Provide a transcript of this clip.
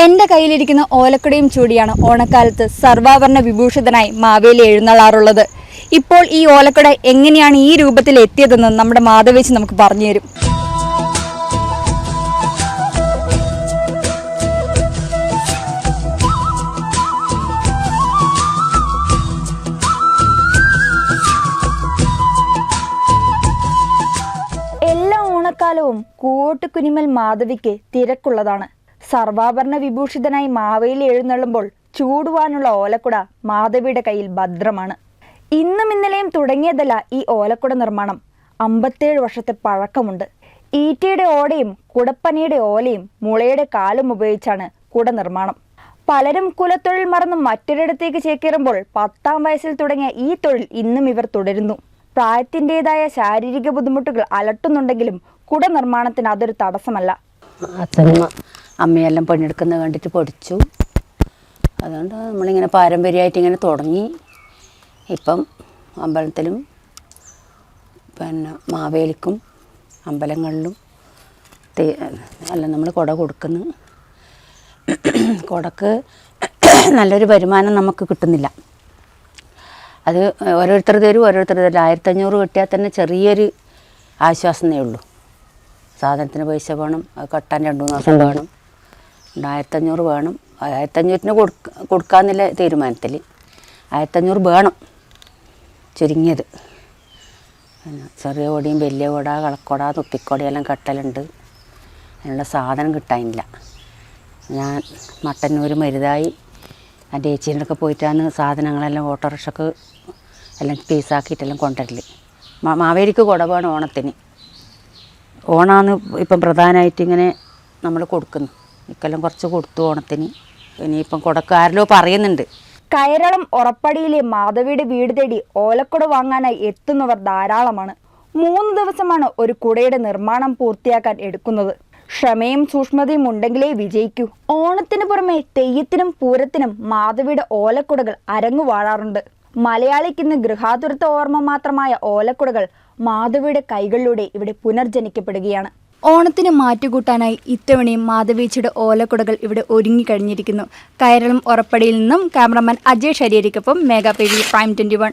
എന്റെ കയ്യിലിരിക്കുന്ന ഓലക്കുടയും ചൂടിയാണ് ഓണക്കാലത്ത് സർവാഭരണ വിഭൂഷിതനായി മാവേലി എഴുന്നള്ളാറുള്ളത്. ഇപ്പോൾ ഈ ഓലക്കുട എങ്ങനെയാണ് ഈ രൂപത്തിൽ എത്തിയതെന്ന് നമ്മുടെ മാധവേച്ച് നമുക്ക് പറഞ്ഞു തരും. എല്ലാ ഓണക്കാലവും കൂവോട്ടുകുനിമൽ മാധവിക്ക് തിരക്കുള്ളതാണ്. സർവാഭരണ വിഭൂഷിതനായി മാവേലി എഴുന്നള്ളുമ്പോൾ ചൂടുവാനുള്ള ഓലക്കുട മാധവിയുടെ കയ്യിൽ ഭദ്രമാണ്. ഇന്നും ഇന്നലെയും തുടങ്ങിയതല്ല ഈ ഓലക്കുട നിർമ്മാണം. അമ്പത്തേഴ് വർഷത്തെ പഴക്കമുണ്ട്. ഈറ്റയുടെ ഓടയും കുടപ്പനയുടെ ഓലയും മുളയുടെ കാലും ഉപയോഗിച്ചാണ് കുട നിർമ്മാണം. പലരും കുലത്തൊഴിൽ മറന്ന് മറ്റൊരിടത്തേക്ക് ചേക്കേറുമ്പോൾ പത്താം വയസ്സിൽ തുടങ്ങിയ ഈ തൊഴിൽ ഇന്നും ഇവർ തുടരുന്നു. പ്രായത്തിന്റെതായ ശാരീരിക ബുദ്ധിമുട്ടുകൾ അലട്ടുന്നുണ്ടെങ്കിലും കുട നിർമ്മാണത്തിന് അതൊരു തടസ്സമല്ല. അമ്മയെല്ലാം പണിയെടുക്കുന്നത് കണ്ടിട്ട് പഠിച്ചു. അതുകൊണ്ട് നമ്മളിങ്ങനെ പാരമ്പര്യമായിട്ട് ഇങ്ങനെ തുടങ്ങി. ഇപ്പം അമ്പലത്തിലും പിന്നെ മാവേലിക്കും അമ്പലങ്ങളിലും തേ- അല്ല നമ്മൾ കുട കൊടുക്കുന്നു. കുടക്ക് നല്ലൊരു വരുമാനം നമുക്ക് കിട്ടുന്നില്ല. അത് ഓരോരുത്തർ തരും ഓരോരുത്തർ തരും ആയിരത്തഞ്ഞൂറ് കിട്ടിയാൽ തന്നെ ചെറിയൊരു ആശ്വാസമേ ഉള്ളൂ. സാധനത്തിന് പൈസ വേണം കട്ടാൻ രണ്ട് മൂന്ന് വേണം. ആയിരത്തഞ്ഞൂറ് വേണം. ആയിരത്തഞ്ഞൂറിന് കൊടുക്ക കൊടുക്കാന്നുള്ള തീരുമാനത്തിൽ ആയിരത്തഞ്ഞൂറ് വേണം. ചുരുങ്ങിയത്. പിന്നെ ചെറിയ കൊടിയും വലിയ കൊട കളക്കൊട തുപ്പിക്കൊടിയെല്ലാം കെട്ടലുണ്ട്. അതിനുള്ള സാധനം കിട്ടാനില്ല. ഞാൻ മട്ടന്നൂർ മരുതായി. എന്റെ ചേച്ചീന്റെ ഒക്കെ പോയിട്ടാണ് സാധനങ്ങളെല്ലാം ഓട്ടോറിക്ഷക്ക് എല്ലാം പീസാക്കിയിട്ടെല്ലാം കൊണ്ടുവരൽ. മാവേലിക്ക് വേണം ഓണത്തിന്. ഓണാന്ന് ഇപ്പം പ്രധാനമായിട്ട് ഇങ്ങനെ നമ്മൾ കൊടുക്കുന്നു. ഇക്കെല്ലാം കുറച്ച് കൊടുത്തു ഓണത്തിന്. ഇനിയിപ്പം കൊടക്കാരിലോ പറയുന്നുണ്ട്. കയറളം ഉറപ്പടിയിലെ മാധവിയുടെ വീട് തേടി ഓലക്കുട വാങ്ങാനായി എത്തുന്നവർ ധാരാളമാണ്. മൂന്ന് ദിവസമാണ് ഒരു കുടയുടെ നിർമ്മാണം പൂർത്തിയാക്കാൻ എടുക്കുന്നത്. ക്ഷമയും സൂക്ഷ്മതയും ഉണ്ടെങ്കിലേ വിജയിക്കൂ. ഓണത്തിന് പുറമെ തെയ്യത്തിനും പൂരത്തിനും മാധവിയുടെ ഓലക്കുടകൾ അരങ്ങു വാഴാറുണ്ട്. മലയാളിക്കിന്ന് ഗൃഹാതുരത്വ ഓർമ്മ മാത്രമായ ഓലക്കുടകൾ മാധവിയുടെ കൈകളിലൂടെ ഇവിടെ പുനർജനിക്കപ്പെടുകയാണ്. ഓണത്തിന് മാറ്റുകൂട്ടാനായി ഇത്തവണയും മാധവീച്ചയുടെ ഓലക്കുടകൾ ഇവിടെ ഒരുങ്ങിക്കഴിഞ്ഞിരിക്കുന്നു കയറളം ഉറപ്പടിയിൽ നിന്നും cameraman Ajay ഷരീരിക്കൊപ്പം mega P prime twenty one.